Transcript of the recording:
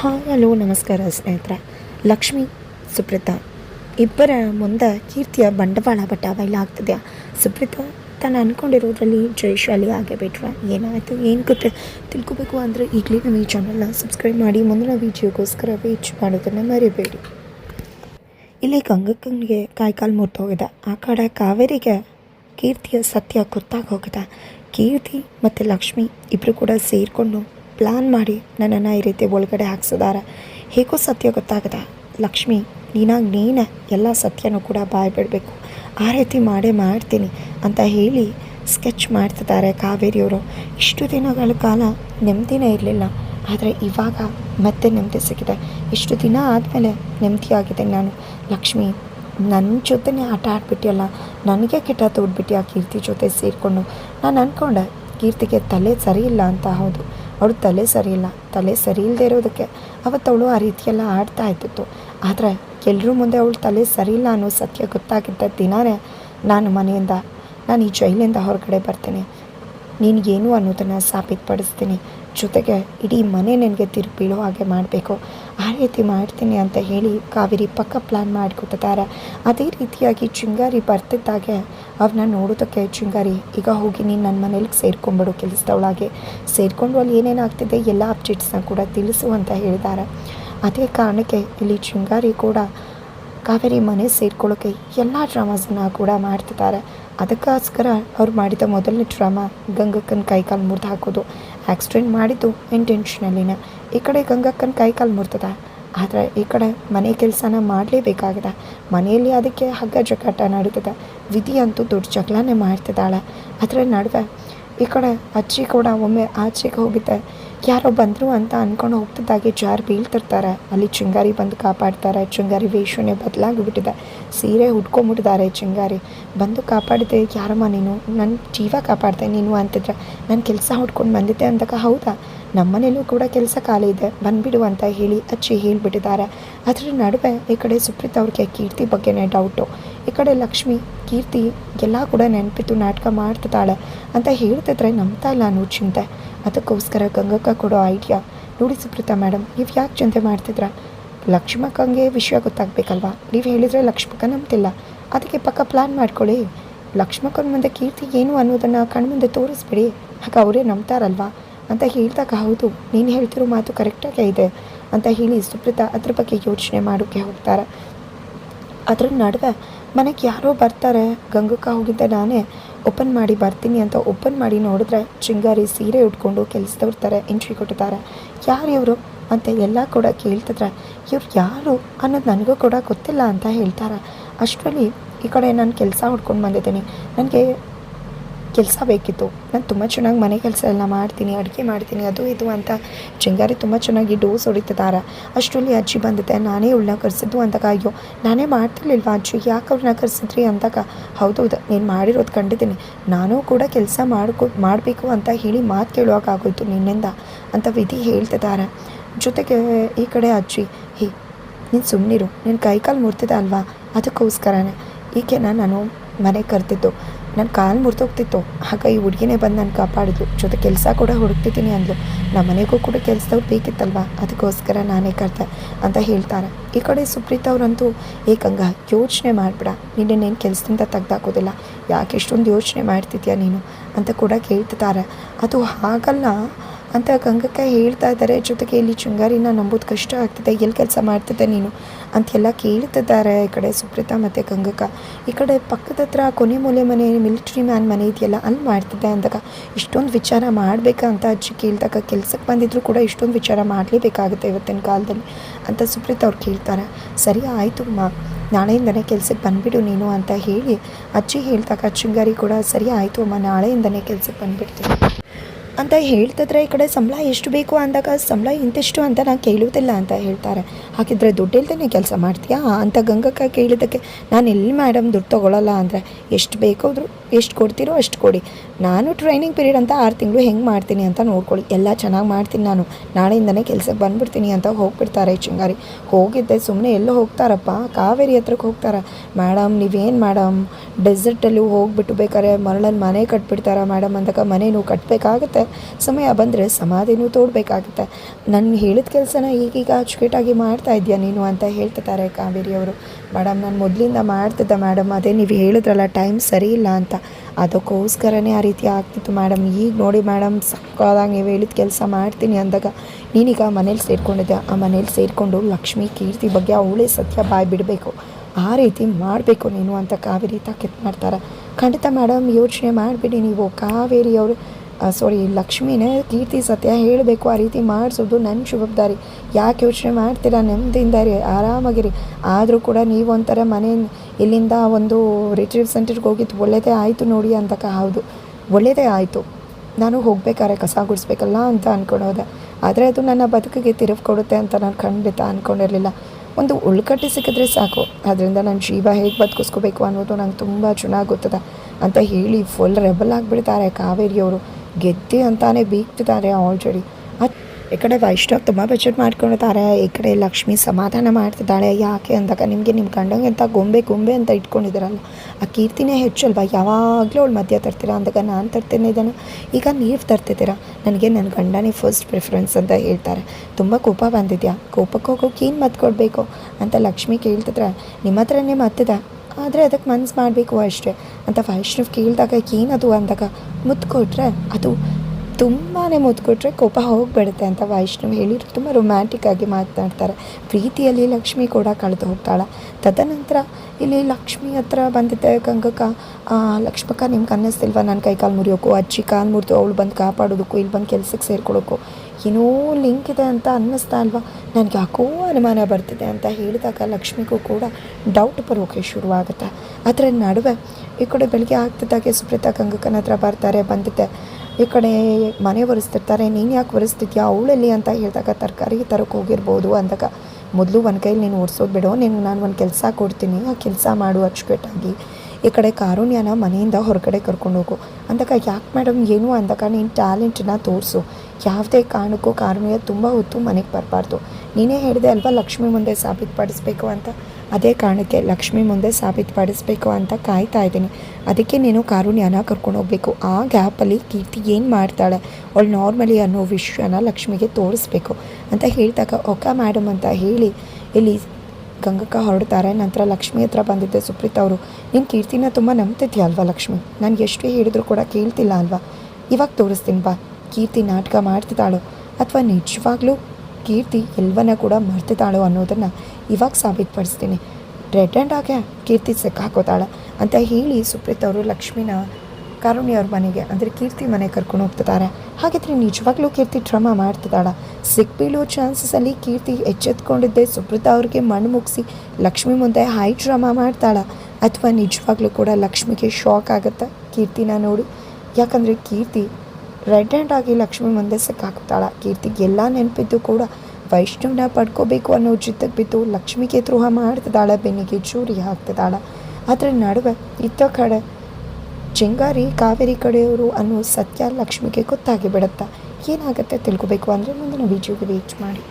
Hi hello, ನಮಸ್ಕಾರ ಸ್ನೇಹಿತರೆ. ಲಕ್ಷ್ಮಿ, ಸುಪ್ರೀತಾ. ಇಬ್ಬರ ಮುಂದೆ ಕೀರ್ತಿಯ ಬಂಡವಾಳ ಬಟಾಬೈಲ ಆಗ್ತಿದೆ. ಸುಪ್ರೀತಾ, ತಾನು ಅಂದ್ಕೊಂಡಿರೋದ್ರಲ್ಲಿ ಜಯಶಾಲಿ ಆಗೇ ಬಿಟ್ರೆ ಏನಾಯಿತು? ಏನು ಗೊತ್ತೆ? ತಿಳ್ಕೊಬೇಕು ಅಂದರೆ ಈಗಲೇ ನಮ್ಮ ಈ ಚಾನಲ್ನ ಸಬ್ಸ್ಕ್ರೈಬ್ ಮಾಡಿ. ಮುಂದಿನ ವೀಡಿಯೋಗೋಸ್ಕರ ವೀಚ್ ಮಾಡೋದನ್ನು ಮರಿಬೇಡಿ. ಇಲ್ಲಿ ಗಂಗಕ್ಕಂಗೆ ಕಾಲು ಮುರಿದೋಗಿದೆ. ಆ ಕಡೆ ಕಾವೇರಿಗೆ ಕೀರ್ತಿಯ ಸತ್ಯ ಗೊತ್ತಾಗೋಗಿದೆ ಕೀರ್ತಿ ಮತ್ತು ಲಕ್ಷ್ಮಿ ಇಬ್ಬರು ಕೂಡ ಸೇರಿಕೊಂಡು ಪ್ಲ್ಯಾನ್ ಮಾಡಿ ನನ್ನನ್ನು ಈ ರೀತಿ ಒಳಗಡೆ ಹಾಕ್ಸಿದ್ದಾರೆ ಹೇಗೋ ಸತ್ಯ ಗೊತ್ತಾಗದ. ಲಕ್ಷ್ಮಿ, ನೀನಾಗ ನೀನು ಎಲ್ಲ ಸತ್ಯನೂ ಕೂಡ ಬಾಯಿ ಬಿಡಬೇಕು ಆ ರೀತಿ ಮಾಡೇ ಮಾಡ್ತೀನಿ ಅಂತ ಹೇಳಿ ಸ್ಕೆಚ್ ಮಾಡ್ತಿದ್ದಾರೆ ಕಾವೇರಿಯವರು. ಇಷ್ಟು ದಿನಗಳ ಕಾಲ ನೆಮ್ಮದಿನೇ ಇರಲಿಲ್ಲ. ಆದರೆ ಇವಾಗ ಮತ್ತೆ ನೆಮ್ಮದಿ ಸಿಕ್ಕಿದೆ. ಇಷ್ಟು ದಿನ ಆದಮೇಲೆ ನೆಮ್ಮದಿಯಾಗಿದೆ ನಾನು. ಲಕ್ಷ್ಮಿ ನನ್ನ ಜೊತೆನೇ ಆಟ ಆಡ್ಬಿಟ್ಟಿಯಲ್ಲ ನನಗೆ ಕೆಟ್ಟ ತೋಡ್ಬಿಟ್ಟು ಆ ಕೀರ್ತಿ ಜೊತೆ ಸೇರಿಕೊಂಡು? ನಾನು ಅಂದ್ಕೊಂಡೆ ಕೀರ್ತಿಗೆ ತಲೆ ಸರಿ ಇಲ್ಲ ಅಂತ ಹೌದು. ಅವಳು ತಲೆ ಸರಿಯಿಲ್ಲ. ತಲೆ ಸರಿ ಇಲ್ಲದೆ ಇರೋದಕ್ಕೆ ಅವತ್ತು ಅವಳು ಆ ರೀತಿಯೆಲ್ಲ ಆಡ್ತಾ ಇದ್ದಿತ್ತು. ಆದರೆ ಎಲ್ಲರೂ ಮುಂದೆ ಅವಳು ತಲೆ ಸರಿಯಿಲ್ಲ ಅನ್ನೋ ಸತ್ಯ ಗೊತ್ತಾಗಿದ್ದ ದಿನಾನೇ ನಾನು ಮನೆಯಿಂದ, ನಾನು ಈ ಜೈಲಿಂದ ಹೊರಗಡೆ ಬರ್ತೀನಿ. ನೀನು ಅನ್ನೋದನ್ನು ಸಾಬೀತುಪಡಿಸ್ತೀನಿ. ಜೊತೆಗೆ ಇಡೀ ಮನೆ ನನಗೆ ತಿರುಗಿ ಬೀಳೋ ಹಾಗೆ ಮಾಡಬೇಕು. ಆ ರೀತಿ ಮಾಡ್ತೀನಿ ಅಂತ ಹೇಳಿ ಕಾವೇರಿ ಪಕ್ಕ ಪ್ಲ್ಯಾನ್ ಮಾಡಿಕೊಟ್ಟಿದ್ದಾರೆ ಅದೇ ರೀತಿಯಾಗಿ ಚಿಂಗಾರಿ ಬರ್ತಿದ್ದಾಗೆ ಅವ್ರನ್ನ ನೋಡೋದಕ್ಕೆ ಚಿಂಗಾರಿ ಈಗ ಹೋಗಿ ನೀನು ನನ್ನ ಮನೇಲಿ ಸೇರ್ಕೊಂಬಿಡು ಕೆಲಸದವಳಾಗೆ ಸೇರಿಕೊಂಡು ಅಲ್ಲಿ ಏನೇನಾಗ್ತಿದೆ ಎಲ್ಲ ಅಪ್ಡೇಟ್ಸ್ನ ಕೂಡ ತಿಳಿಸು ಅಂತ ಹೇಳಿದ್ದಾರೆ. ಅದೇ ಕಾರಣಕ್ಕೆ ಇಲ್ಲಿ ಚಿಂಗಾರಿ ಕೂಡ ಕಾವೇರಿ ಮನೆ ಸೇರ್ಕೊಳ್ಳೋಕೆ ಎಲ್ಲ ಡ್ರಾಮಾಸನ್ನು ಕೂಡ ಮಾಡ್ತಿದ್ದಾರೆ. ಅದಕ್ಕೋಸ್ಕರ ಅವ್ರು ಮಾಡಿದ ಮೊದಲನೇ ಡ್ರಾಮಾ ಗಂಗಕ್ಕನ ಕೈಕಾಲು ಮುರಿದು ಹಾಕೋದು. ಆಕ್ಸಿಡೆಂಟ್ ಮಾಡಿದ್ದು ಇಂಟೆನ್ಷನಲ್ಲಿನ ಈ ಕಡೆ ಗಂಗಕ್ಕನ ಕೈಕಾಲು ಮುರ್ತದ ಆದರೆ ಈ ಕಡೆ ಮನೆ ಕೆಲಸನ ಮಾಡಲೇಬೇಕಾಗಿದೆ. ಮನೆಯಲ್ಲಿ ಅದಕ್ಕೆ ಹಗ್ಗ ಜಗಾಟ ನಡೀತದೆ. ವಿಧಿ ಅಂತೂ ದೊಡ್ಡ ಜಗಳನೇ ಮಾಡ್ತಿದ್ದಾಳೆ. ಅದರ ನಡುವೆ ಈ ಕಡೆ ಅಜ್ಜಿ ಕೂಡ ಒಮ್ಮೆ ಆಚೆಗೆ ಹೋಗಿದ್ದೆ. ಯಾರೋ ಬಂದರು ಅಂತ ಅಂದ್ಕೊಂಡು ಹೋಗ್ತಿದ್ದಾಗೆ ಜಾರ್ ಬೀಳ್ತಿರ್ತಾರೆ. ಅಲ್ಲಿ ಚಿಂಗಾರಿ ಬಂದು ಕಾಪಾಡ್ತಾರೆ. ಚಿಂಗಾರಿ ವೇಷನೇ ಬದಲಾಗಿಬಿಟ್ಟಿದೆ. ಸೀರೆ ಉಟ್ಕೊಂಬಿಟ್ಟಿದ್ದಾರೆ ಚಿಂಗಾರಿ ಬಂದು ಕಾಪಾಡಿದೆ, ಯಾರಮ್ಮ ನೀನು? ನನ್ನ ಜೀವ ಕಾಪಾಡ್ದೆ ನೀನು ಅಂತಿದ್ರೆ ನಾನು ಕೆಲಸ ಹುಡ್ಕೊಂಡು ಬಂದಿದ್ದೆ ಅಂದಾಗ ಹೌದಾ? ನಮ್ಮನೇಲೂ ಕೂಡ ಕೆಲಸ ಖಾಲಿ ಇದೆ. ಬಂದುಬಿಡು ಅಂತ ಹೇಳಿ ಅಚ್ಚಿ ಹೇಳಿಬಿಟ್ಟಿದ್ದಾರೆ. ಅದರ ನಡುವೆ ಈ ಕಡೆ ಸುಪ್ರೀತ್ ಅವ್ರಿಗೆ ಕೀರ್ತಿ ಬಗ್ಗೆನೇ ಡೌಟು. ಈ ಕಡೆ ಲಕ್ಷ್ಮಿ, ಕೀರ್ತಿ ಎಲ್ಲ ಕೂಡ ನೆನಪಿತು ನಾಟಕ ಮಾಡ್ತಿದ್ದಾಳೆ ಅಂತ ಹೇಳ್ತಿದ್ರೆ ನಂಬ್ತಾ ಇಲ್ಲ ಅನ್ನೋ ಚಿಂತೆ ಅದಕ್ಕೋಸ್ಕರ ಗಂಗಕ್ಕ ಕೊಡೋ ಐಡಿಯಾ ನೋಡಿ ಸುಪ್ರೀತಾ ಮೇಡಮ್ ನೀವು ಯಾಕೆ ಚಿಂತೆ ಮಾಡ್ತಿದ್ರ? ಲಕ್ಷ್ಮಕ್ಕಂಗೆ ವಿಷಯ ಗೊತ್ತಾಗಬೇಕಲ್ವಾ? ನೀವು ಹೇಳಿದರೆ ಲಕ್ಷ್ಮಕ್ಕ ನಂಬ್ತಿಲ್ಲ. ಅದಕ್ಕೆ ಪಕ್ಕ ಪ್ಲ್ಯಾನ್ ಮಾಡ್ಕೊಳ್ಳಿ. ಲಕ್ಷ್ಮಕ್ಕನ ಮುಂದೆ ಕೀರ್ತಿ ಏನು ಅನ್ನೋದನ್ನು ಕಣ್ಮುಂದೆ ತೋರಿಸ್ಬಿಡಿ. ಹಾಗೆ ಅವರೇ ನಂಬ್ತಾರಲ್ವಾ? ಅಂತ ಹೇಳಿದಾಗ ಹೌದು, ನೀನು ಹೇಳ್ತಿರೋ ಮಾತು ಕರೆಕ್ಟಾಗೇ ಇದೆ ಅಂತ ಹೇಳಿ ಸುಪ್ರೀತಾ ಅದ್ರ ಬಗ್ಗೆ ಯೋಚನೆ ಮಾಡೋಕ್ಕೆ ಹೋಗ್ತಾರೆ. ಅದ್ರ ನಡುವೆ ಮನೆಗೆ ಯಾರೋ ಬರ್ತಾರೆ. ಗಂಗಕ್ಕ ಹೋಗಿದ್ದೆ ನಾನೇ. ಓಪನ್ ಮಾಡಿ ಬರ್ತೀನಿ ಅಂತ ಓಪನ್ ಮಾಡಿ ನೋಡಿದ್ರೆ ಚಿಂಗಾರಿ ಸೀರೆ ಉಟ್ಕೊಂಡು ಕೆಲಸದವ್ರ ಥರ ಎಂಟ್ರಿ ಕೊಟ್ಟಿದ್ದಾರೆ. ಯಾರು ಇವರು? ಅಂತ ಎಲ್ಲ ಕೂಡ ಕೇಳ್ತಿದ್ರೆ, ಇವ್ರು ಯಾರು ಅನ್ನೋದು ನನಗೂ ಕೂಡ ಗೊತ್ತಿಲ್ಲ ಅಂತ ಹೇಳ್ತಾರೆ. ಅಷ್ಟರಲ್ಲಿ ಈ ಕಡೆ ನಾನು ಕೆಲಸ ಹುಡ್ಕೊಂಡು ಬಂದಿದ್ದೀನಿ. ನನಗೆ ಕೆಲಸ ಬೇಕಿತ್ತು. ನಾನು ತುಂಬ ಚೆನ್ನಾಗಿ ಮನೆ ಕೆಲಸ ಎಲ್ಲ ಮಾಡ್ತೀನಿ, ಅಡುಗೆ ಮಾಡ್ತೀನಿ, ಅದು ಇದು ಅಂತ ಚಿಂಗಾರಿ ತುಂಬ ಚೆನ್ನಾಗಿ ಡೋಸ್ ಹೊಡಿತಿದ್ದಾರೆ ಅಷ್ಟರಲ್ಲಿ ಅಜ್ಜಿ ಬಂದಿದೆ, ನಾನೇ ಉಳ್ಳ ಕರೆಸಿದ್ದು ಅಂದಾಗ, ಅಯ್ಯೋ, ನಾನೇ ಮಾಡ್ತಿರ್ಲಿಲ್ವಾ ಅಜ್ಜಿ? ಯಾಕೆ ಅವ್ರನ್ನ ಕರೆಸಿದ್ರಿ? ಅಂದಾಗ ಹೌದೌದು ನೀನು ಮಾಡಿರೋದು ಕಂಡಿದ್ದೀನಿ. ನಾನು ಕೂಡ ಕೆಲಸ ಮಾಡ್ಕೊ, ಮಾಡಬೇಕು ಅಂತ ಹೇಳಿ ಮಾತು ಕೇಳುವಾಗೋಯ್ತು ನಿನ್ನಿಂದ ಅಂತ ವಿಧಿ ಹೇಳ್ತಿದ್ದಾರೆ ಜೊತೆಗೆ ಈ ಕಡೆ ಅಜ್ಜಿ, ಹೇ, ನೀನು ಸುಮ್ಮನಿರು ನಿನ್ನ ಕೈಕಾಲು ಮುರ್ತಿದೆ ಅಲ್ವಾ? ಅದಕ್ಕೋಸ್ಕರನೇ. ಈಕೆನ ನಾನು ಮನೆಗೆ ಕರ್ತಿದ್ದು ನನ್ನ ಕಾಲು ಮುರಿದೋಗ್ತಿತ್ತು. ಆಗ ಈ ಹುಡುಗಿನೇ ಬಂದು ನಾನು ಕಾಪಾಡಿದ್ಲು. ಜೊತೆ ಕೆಲಸ ಕೂಡ ಹುಡುಕ್ತಿದ್ದೀನಿ ಅಂದ್ಲು. ನಮ್ಮ ಮನೆಗೂ ಕೂಡ ಕೆಲಸದವ್ರು ಬೇಕಿತ್ತಲ್ವ? ಅದಕ್ಕೋಸ್ಕರ ನಾನೇ ಕರ್ತೆ ಅಂತ ಹೇಳ್ತಾರೆ. ಈ ಕಡೆ ಸುಪ್ರೀತ್ ಅವರಂತೂ ಏಕಂಗ ಯೋಚನೆ ಮಾಡಿಬಿಡ. ನಿನ್ನೇನು ಕೆಲಸದಿಂದ ತೆಗ್ದಾಕೋದಿಲ್ಲ. ಯಾಕೆ ಇಷ್ಟೊಂದು ಯೋಚನೆ ಮಾಡ್ತಿದ್ಯಾ ನೀನು? ಅಂತ ಕೂಡ ಕೇಳ್ತಿದ್ದಾರೆ. ಅದು ಹಾಗಲ್ಲ. ಅಂತ ಗಂಗಕ್ಕ ಹೇಳ್ತಾ ಇದ್ದಾರೆ ಜೊತೆಗೆ ಇಲ್ಲಿ ಚುಂಗಾರಿನ ನಂಬೋದು ಕಷ್ಟ ಆಗ್ತಿದೆ. ಎಲ್ಲಿ ಕೆಲಸ ಮಾಡ್ತಿದ್ದೆ ನೀನು? ಅಂತೆಲ್ಲ ಕೇಳ್ತಿದ್ದಾರೆ ಈ ಕಡೆ ಸುಪ್ರೀತಾ ಮತ್ತು ಗಂಗಕ್ಕ. ಈ ಕಡೆ ಪಕ್ಕದ ಹತ್ರ ಕೊನೆ ಮೂಲೆ ಮನೆ, ಮಿಲಿಟ್ರಿ ಮ್ಯಾನ್ ಮನೆ ಇದೆಯಲ್ಲ, ಅಲ್ಲಿ ಮಾಡ್ತಿದ್ದೆ ಅಂದಾಗ ಇಷ್ಟೊಂದು ವಿಚಾರ ಮಾಡಬೇಕಾ ಅಂತ ಅಜ್ಜಿ ಕೇಳಿದಾಗ ಕೆಲಸಕ್ಕೆ ಬಂದಿದ್ರು ಕೂಡ ಇಷ್ಟೊಂದು ವಿಚಾರ ಮಾಡಲೇಬೇಕಾಗುತ್ತೆ ಇವತ್ತಿನ ಕಾಲದಲ್ಲಿ ಅಂತ ಸುಪ್ರೀತಾ ಅವ್ರು ಕೇಳ್ತಾರೆ. ಸರಿ ಆಯಿತು ಅಮ್ಮ, ನಾಳೆಯಿಂದನೇ ಕೆಲಸಕ್ಕೆ ಬಂದುಬಿಡು ನೀನು ಅಂತ ಹೇಳಿ ಅಜ್ಜಿ ಹೇಳ್ದಾಗ ಚುಂಗಾರಿ ಕೂಡ ಸರಿ ಆಯಿತು ಅಮ್ಮ, ನಾಳೆಯಿಂದನೇ ಕೆಲಸಕ್ಕೆ ಬಂದುಬಿಡ್ತೀನಿ. ಅಂತ ಹೇಳ್ತಿದ್ರೆ ಈ ಕಡೆ ಸಂಬಳ ಎಷ್ಟು ಬೇಕು ಅಂದಾಗ ಸಂಬಳ ಇಂತಿಷ್ಟು ಅಂತ ನಾನು ಕೇಳುವುದಿಲ್ಲ ಅಂತ ಹೇಳ್ತಾರೆ. ಹಾಗಿದ್ರೆ ದುಡ್ಡು ಇಲ್ದೇ ಕೆಲಸ ಮಾಡ್ತೀಯಾ? ಅಂತ ಗಂಗಕ್ಕ ಕೇಳಿದ್ದಕ್ಕೆ ನಾನು ಎಲ್ಲಿ ಮೇಡಮ್ ದುಡ್ಡು ತೊಗೊಳಲ್ಲ ಅಂದರೆ? ಎಷ್ಟು ಬೇಕಾದ್ರೂ ಎಷ್ಟು ಕೊಡ್ತೀರೋ ಅಷ್ಟು ಕೊಡಿ. ನಾನು ಟ್ರೈನಿಂಗ್ ಪೀರಿಯಡ್ ಅಂತ ಆರು ತಿಂಗಳು ಹೆಂಗೆ ಮಾಡ್ತೀನಿ ಅಂತ ನೋಡ್ಕೊಳ್ಳಿ. ಎಲ್ಲ ಚೆನ್ನಾಗಿ ಮಾಡ್ತೀನಿ ನಾನು. ನಾಳೆಯಿಂದನೇ ಕೆಲಸಕ್ಕೆ ಬಂದ್ಬಿಡ್ತೀನಿ ಅಂತ ಹೋಗ್ಬಿಡ್ತಾರೆ ಚಿಂಗಾರಿ ಹೋಗಿದ್ದೆ ಸುಮ್ಮನೆ ಎಲ್ಲೋ ಹೋಗ್ತಾರಪ್ಪ. ಕಾವೇರಿ ಹತ್ರಕ್ಕೆ ಹೋಗ್ತಾರೆ. ಮೇಡಮ್, ನೀವೇನು ಮೇಡಮ್? ಡೆಸರ್ಟಲ್ಲಿ ಹೋಗ್ಬಿಟ್ಟು ಬೇಕಾದ್ರೆ ಮರಳಲ್ಲಿ ಮನೆ ಕಟ್ಬಿಡ್ತಾರ ಮೇಡಮ್ ಅಂದಾಗ ಮನೆನೂ ಕಟ್ಟಬೇಕಾಗುತ್ತೆ ಸಮಯ ಬಂದರೆ ಸಮಾಧಿನೂ ತೋಡಬೇಕಾಗುತ್ತೆ. ನಾನು ಹೇಳಿದ ಕೆಲಸನ ಈಗೀಗ ಅಚ್ಚುಕಟ್ಟಾಗಿ ಮಾಡ್ತಾ ಇದೆಯಾ ನೀನು ಅಂತ ಹೇಳ್ತಿದ್ದಾರೆ ಕಾವೇರಿಯವರು ಮೇಡಮ್, ನಾನು ಮೊದಲಿಂದ ಮಾಡ್ತಿದ್ದೆ ಮೇಡಮ್. ಅದೇ ನೀವು ಹೇಳಿದ್ರಲ್ಲ ಟೈಮ್ ಸರಿ ಇಲ್ಲ ಅಂತ. ಅದಕ್ಕೋಸ್ಕರನೇ ಆ ರೀತಿ ಆಗ್ತಿತ್ತು ಮೇಡಮ್. ಈಗ ನೋಡಿ ಮೇಡಮ್ ಸಕ್ಕಾದಂಗೆ ನೀವು ಹೇಳಿದ ಕೆಲಸ ಮಾಡ್ತೀನಿ ಅಂದಾಗ ನೀನೀಗ ಮನೇಲಿ ಸೇರಿಕೊಂಡಿದ್ದೆ. ಆ ಮನೇಲಿ ಸೇರಿಕೊಂಡು ಲಕ್ಷ್ಮಿ ಕೀರ್ತಿ ಬಗ್ಗೆ ಅವಳೇ ಸತ್ಯ ಬಾಯ್ ಬಿಡಬೇಕು. ಆ ರೀತಿ ಮಾಡಬೇಕು ನೀನು ಅಂತ ಕಾವೇರಿ ತಾಕೀತು ಮಾಡ್ತಾರೆ. ಖಂಡಿತ ಮೇಡಮ್, ಯೋಚನೆ ಮಾಡಿಬಿಡಿ ನೀವು. ಕಾವೇರಿಯವರು ಸಾರಿ ಲಕ್ಷ್ಮಿನೇ ಕೀರ್ತಿ ಸತ್ಯ ಹೇಳಬೇಕು. ಆ ರೀತಿ ಮಾಡಿಸೋದು ನನ್ನ ಶುಭದಾರಿ ಯಾಕೆ ಯೋಚನೆ ಮಾಡ್ತೀರಾ? ನೆಮ್ಮದಿಯಿಂದ ರೀ ಆರಾಮಾಗಿರಿ. ಆದರೂ ಕೂಡ ನೀವು ಒಂಥರ ಮನೆ ಇಲ್ಲಿಂದ ಒಂದು ರಿಟ್ರೀವ್ ಸೆಂಟರ್ಗೆ ಹೋಗಿದ್ದು ಒಳ್ಳೆಯದೇ ಆಯಿತು ನೋಡಿ ಅಂತಕ್ಕ ಹೌದು. ಒಳ್ಳೆಯದೇ ಆಯಿತು. ನಾನು ಹೋಗಬೇಕಾದ್ರೆ ಕಸ ಗುಡಿಸ್ಬೇಕಲ್ಲ ಅಂತ ಅಂದ್ಕೊಂಡೋದೆ ಆದರೆ ಅದು ನನ್ನ ಬದುಕಿಗೆ ತಿರುವು ಕೊಡುತ್ತೆ ಅಂತ ನಾನು ಖಂಡಿತ ಅಂದ್ಕೊಂಡಿರಲಿಲ್ಲ ಒಂದು ಉಳ್ಕಟ್ಟಿ ಸಿಕ್ಕಿದ್ರೆ ಸಾಕು. ಅದರಿಂದ ನನ್ನ ಜೀವ ಹೇಗೆ ಬದುಕಿಸ್ಕೋಬೇಕು ಅನ್ನೋದು ನಂಗೆ ತುಂಬ ಚೆನ್ನಾಗಿ ಗೊತ್ತದೆ. ಅಂತ ಹೇಳಿ ಫುಲ್ ರೆಬಲ್ ಆಗಿಬಿಡ್ತಾರೆ ಕಾವೇರಿಯವರು. ಗೆದ್ದೆ ಅಂತಾನೆ ಬೀಗ್ತಿದ್ದಾರೆ ಆಲ್ರೆಡಿ ಅದು ಈ ಕಡೆ ವೈಷ್ಣವ್ ತುಂಬ ಬಜೆಟ್ ಮಾಡ್ಕೊಂಡಿದ್ದಾರೆ, ಈ ಕಡೆ ಲಕ್ಷ್ಮಿ ಸಮಾಧಾನ ಮಾಡ್ತಿದ್ದಾಳೆ. ಯಾಕೆ ಅಂದಾಗ ನಿಮಗೆ ನಿಮ್ಮ ಗಂಡಂಗೆ ಅಂತ ಗೊಂಬೆ ಗೊಂಬೆ ಅಂತ ಇಟ್ಕೊಂಡಿದ್ದೀರಲ್ಲ ಆ ಕೀರ್ತಿನೇ ಹೆಚ್ಚಲ್ವಾ ಯಾವಾಗಲೂ ಅವಳು ಮಧ್ಯ ತರ್ತೀರಾ? ಅಂದಾಗ ನಾನು ತರ್ತೇನೆ ಇದನ್ನು. ಈಗ ನೀವು ತರ್ತಿದ್ದೀರಾ? ನನಗೆ ನನ್ನ ಗಂಡನೇ ಫಸ್ಟ್ ಪ್ರಿಫರೆನ್ಸ್ ಅಂತ ಹೇಳ್ತಾರೆ. ತುಂಬ ಕೋಪ ಬಂದಿದ್ಯಾ? ಕೋಪಕ್ಕೆ ಹೋಗೋಕೆ ಏನು ಮದ್ದು ಕೊಡಬೇಕು? ಅಂತ ಲಕ್ಷ್ಮಿ ಕೇಳ್ತಿದ್ರೆ, ನಿಮ್ಮ ಹತ್ರನೇ ಮತ್ತಿದೆ ಆದರೆ ಅದಕ್ಕೆ ಮನ್ಸು ಮಾಡಬೇಕು ಅಷ್ಟೇ. ಅಂತ ವೈಷ್ಣವ್ ಕೇಳಿದಾಗ ಏನದು ಅಂದಾಗ, ಮುತ್ತು ಕೊಟ್ಟರೆ ಅದು ತುಂಬಾ ಮುದ್ದು ಕೊಟ್ಟರೆ ಕೋಪ ಹೋಗ್ಬಿಡುತ್ತೆ ಅಂತ ವೈಷ್ಣವ್ ಹೇಳಿದ್ರು. ತುಂಬ ರೊಮ್ಯಾಂಟಿಕ್ ಆಗಿ ಮಾತನಾಡ್ತಾರೆ. ಪ್ರೀತಿಯಲ್ಲಿ ಲಕ್ಷ್ಮಿ ಕೂಡ ಕಳೆದು ಹೋಗ್ತಾಳೆ. ತದನಂತರ ಇಲ್ಲಿ ಲಕ್ಷ್ಮಿ ಹತ್ರ ಬಂದಿದ್ದೆ ಗಂಗಕ್ಕ ಲಕ್ಷ್ಮಕ್ಕ ನಿಮ್ಗೆ ಅನ್ನಿಸ್ತಿಲ್ವಾ ನನ್ನ ಕೈ ಕಾಲು ಮುರಿಯೋಕ್ಕೂ ಅಜ್ಜಿ ಕಾಲು ಮುರಿದು ಅವಳು ಬಂದು ಕಾಪಾಡೋದಕ್ಕೂ, ಇಲ್ಲಿ ಬಂದು ಕೆಲಸಕ್ಕೆ ಸೇರ್ಕೊಳ್ಳೋಕ್ಕೂ ಏನೋ ಲಿಂಕ್ ಇದೆ ಅಂತ ಅನ್ನಿಸ್ತಾ ಅಲ್ವಾ ನನಗೆ ಯಾಕೋ ಅನುಮಾನ ಬರ್ತಿದೆ ಅಂತ ಹೇಳಿದಾಗ ಲಕ್ಷ್ಮಿಗೂ ಕೂಡ ಡೌಟ್ ಬರೋಕೆ ಶುರುವಾಗುತ್ತೆ. ಅದರ ನಡುವೆ ಈ ಕಡೆ ಬೆಳಿಗ್ಗೆ ಆಗ್ತಿದ್ದಾಗೆ ಸುಪ್ರೀತಾ ಗಂಗಕ್ಕನ ಹತ್ರ ಬರ್ತಾರೆ, ಬಂದಿದ್ದೆ. ಈ ಕಡೆ ಮನೆ ಒರೆಸ್ತಿರ್ತಾರೆ, ನೀನು ಯಾಕೆ ಒರೆಸ್ತಿದ್ಯಾ? ಅವಳಲ್ಲಿ ಅಂತ ಹೇಳಿದಾಗ ತರಕಾರಿ ತರಕ್ಕೆ ಹೋಗಿರ್ಬೋದು ಅಂದಾಗ, ಮೊದಲು ಒಂದು ಕೈಲಿ ನೀನು ಓಡಿಸೋದು ಬಿಡು, ನೀನು ನಾನು ಒಂದು ಕೆಲಸ ಕೊಡ್ತೀನಿ, ಆ ಕೆಲಸ ಮಾಡು ಅಚ್ಚುಕಟ್ಟಾಗಿ. ಈ ಕಡೆ ಕಾರುಣ್ಯನ ಮನೆಯಿಂದ ಹೊರಗಡೆ ಕರ್ಕೊಂಡು ಹೋಗು. ಅಂದಾಗ, ಯಾಕೆ ಮೇಡಮ್ ಏನು? ಅಂದಾಗ, ನೀನು ಟ್ಯಾಲೆಂಟನ್ನ ತೋರಿಸು. ಯಾವುದೇ ಕಾರಣಕ್ಕೂ ಕಾರುಣ್ಯ ತುಂಬ ಹೊತ್ತು ಮನೆಗೆ ಬರಬಾರ್ದು. ನೀನೇ ಹೇಳಿದೆ ಅಲ್ವಾ ಲಕ್ಷ್ಮಿ ಮುಂದೆ ಸಾಬೀತುಪಡಿಸ್ಬೇಕು ಅಂತ? ಅದೇ ಕಾರಣಕ್ಕೆ ಲಕ್ಷ್ಮಿ ಮುಂದೆ ಸಾಬೀತುಪಡಿಸ್ಬೇಕು ಅಂತ ಕಾಯ್ತಾ ಇದ್ದೀನಿ. ಅದಕ್ಕೆ ನೀನು ಕಾರುಣ್ಯನ ಕರ್ಕೊಂಡು ಹೋಗಬೇಕು. ಆ ಗ್ಯಾಪಲ್ಲಿ ಕೀರ್ತಿ ಏನು ಮಾಡ್ತಾಳೆ? ಅವಳು ನಾರ್ಮಲಿ ಅನ್ನೋ ವಿಷಯನ ಲಕ್ಷ್ಮಿಗೆ ತೋರಿಸ್ಬೇಕು ಅಂತ ಹೇಳಿದಾಗ, ಓಕೆ ಮೇಡಮ್ ಅಂತ ಹೇಳಿ ಇಲ್ಲಿ ಗಂಗಕ್ಕ ಹೊರಡ್ತಾರೆ. ನಂತರ ಲಕ್ಷ್ಮಿ ಹತ್ರ ಬಂದಿದ್ದೆ, ಸುಪ್ರೀತ್ ಅವರು, ನೀನು ಕೀರ್ತಿನ ತುಂಬ ನಂಬ್ತಿದ್ಯಾ ಅಲ್ವಾ ಲಕ್ಷ್ಮಿ? ನಾನು ಎಷ್ಟು ಹೇಳಿದ್ರು ಕೂಡ ಕೇಳ್ತಿಲ್ಲ ಅಲ್ವಾ? ಇವಾಗ ತೋರಿಸ್ತೀನಿ ಬಾ. ಕೀರ್ತಿ ನಾಟಕ ಮಾಡ್ತಿದ್ದಾಳು. ಅಥವಾ ನಿಜವಾಗ್ಲೂ ಕೀರ್ತಿ ಎಲ್ಲವನ್ನ ಕೂಡ ಮರ್ತಿದ್ದಾಳು ಅನ್ನೋದನ್ನು ಇವಾಗ ಸಾಬೀತುಪಡಿಸ್ತೀನಿ. ರೆಡ್ ಆ್ಯಂಡ್ ಆಗ್ಯ ಕೀರ್ತಿ ಸಿಕ್ಕಾಕೋತಾಳೆ ಅಂತ ಹೇಳಿ ಸುಪ್ರೀತ್ ಅವರು ಲಕ್ಷ್ಮಿನ ಕಾರುಣ್ಯ ಅವ್ರ ಮನೆಗೆ, ಅಂದರೆ ಕೀರ್ತಿ ಮನೆ ಕರ್ಕೊಂಡು ಹೋಗ್ತಿದ್ದಾರೆ. ಹಾಗಿದ್ರೆ ನಿಜವಾಗ್ಲೂ ಕೀರ್ತಿ ಡ್ರಮ ಮಾಡ್ತಿದ್ದಾಳ. ಸಿಕ್ಬೀಳೋ ಚಾನ್ಸಸಲ್ಲಿ ಕೀರ್ತಿ ಎಚ್ಚೆತ್ಕೊಂಡಿದ್ದೆ ಸುಪ್ರೀತ ಅವ್ರಿಗೆ ಮಣ್ಣು ಮುಗಿಸಿ ಲಕ್ಷ್ಮಿ ಮುಂದೆ ಹೈ ಡ್ರಾಮಾ ಮಾಡ್ತಾಳ. ಅಥವಾ ನಿಜವಾಗ್ಲೂ ಕೂಡ ಲಕ್ಷ್ಮಿಗೆ ಶಾಕ್ ಆಗುತ್ತೆ ಕೀರ್ತಿನ ನೋಡಿ? ಯಾಕಂದರೆ ಕೀರ್ತಿ ರೆಡ್ ಹ್ಯಾಂಡ್ ಆಗಿ ಲಕ್ಷ್ಮಿ ಮುಂದೆ ಸಿಕ್ಕಾಕ್ತಾಳೆ ಕೀರ್ತಿಗೆ ಎಲ್ಲ ನೆನಪಿದ್ದು ಕೂಡ ವೈಷ್ಣವನ ಪಡ್ಕೋಬೇಕು ಅನ್ನೋ ಚಿತ್ತಕ್ಕೆ ಬಿದ್ದು ಲಕ್ಷ್ಮಿಗೆ ದ್ರೋಹ ಮಾಡ್ತಿದ್ದಾಳೆ, ಬೆನ್ನಿಗೆ ಚೂರಿ ಹಾಕ್ತಿದ್ದಾಳೆ. ಅದರ ನಡುವೆ ಇತ್ತ ಕಡೆ ಚಿಂಗಾರಿ ಕಾವೇರಿ ಕಡೆಯವರು ಅನ್ನೋ ಸತ್ಯ ಲಕ್ಷ್ಮಿಗೆ ಗೊತ್ತಾಗಿ ಬಿಡುತ್ತಾ ಏನಾಗುತ್ತೆ ತಿಳ್ಕೊಬೇಕು ಅಂದರೆ ಮುಂದಿನ ವಿಡಿಯೋಗೆ ವೇಟ್ ಮಾಡಿ.